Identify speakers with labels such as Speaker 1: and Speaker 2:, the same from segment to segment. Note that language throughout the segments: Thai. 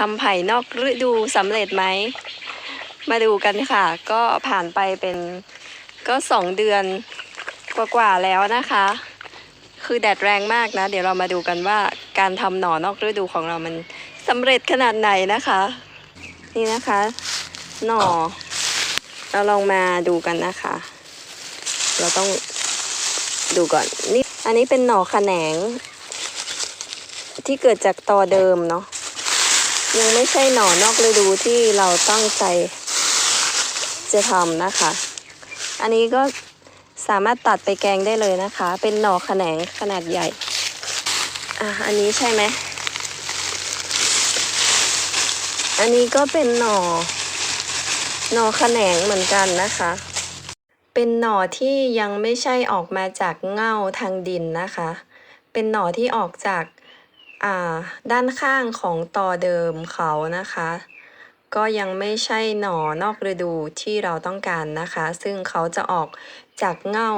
Speaker 1: ทำไผ่นอกฤดูสำเร็จไหม มาดูกันค่ะ ก็ผ่านไปเป็นก็สองเดือนกว่าๆแล้วนะคะ คือแดดแรงมากนะ เดี๋ยวเรามาดูกันว่าการทำหน่อนอกฤดูของเรามันสำเร็จขนาดไหนนะคะ นี่นะคะ หน่อ เราลองมาดูกันนะคะ เราต้องดูก่อนนี่อันนี้เป็นหน่อแขนง ที่เกิดจากตอเดิมเนาะ ยังไม่ใช่หน่อนอกฤดูที่เราตั้งใจจะทำนะคะ อันนี้ก็สามารถตัดไปแกงได้เลยนะคะ เป็นหน่อแขนงขนาดใหญ่ อะ อันนี้ใช่ไหม อันนี้ก็เป็นหน่อ หน่อแขนงเหมือนกันนะคะ เป็นหน่อที่ยังไม่ใช่ออกมาจากเง่าทางดินนะคะ เป็นหน่อที่ออกจาก ด้านข้างของตอเดิมเขานะคะ ก็ยังไม่ใช่หน่อนอกฤดูที่เราต้องการนะคะ ซึ่งเขาจะออกจากเง่า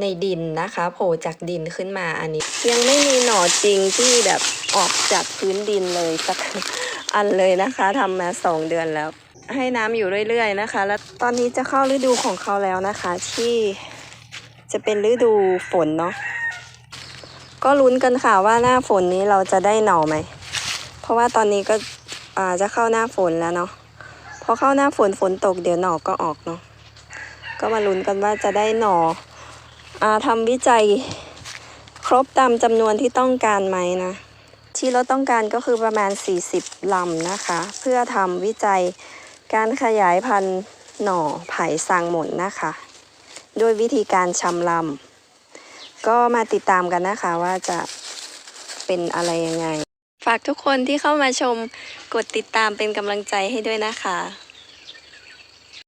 Speaker 1: ในดินนะคะโผล่จากดินขึ้นมาอันนี้ ยังไม่มีหน่อจริงที่แบบออกจากพื้นดินเลยสักอันเลยนะคะทำมาสองเดือนแล้ว ให้น้ำอยู่เรื่อยๆนะคะ แล้วตอนนี้จะเข้าฤดูของเขาแล้วนะคะ ที่จะเป็นฤดูฝนเนาะ ก็ลุ้นกันค่ะว่าหน้าฝนนี้เราจะได้หน่อไหม เพราะว่าตอนนี้ก็จะเข้าหน้าฝนแล้วเนาะ พอเข้าหน้าฝนฝนตกเดี๋ยวหน่อก็ออกเนาะ ก็มาลุ้นกันว่าจะได้หน่ออทำวิจัยครบตามจำนวนที่ต้องการไหมนะ ที่เราต้องการก็คือประมาณ 40ลำนะคะ เพื่อทำวิจัยการขยายพันธุ์หน่อไผ่ซางหม่นนะคะโดยวิธีการชำลำ ก็มาติดตามกันนะคะว่าจะเป็นอะไรยังไง ฝากทุกคนที่เข้ามาชมกดติดตามเป็นกำลังใจให้ด้วยนะคะ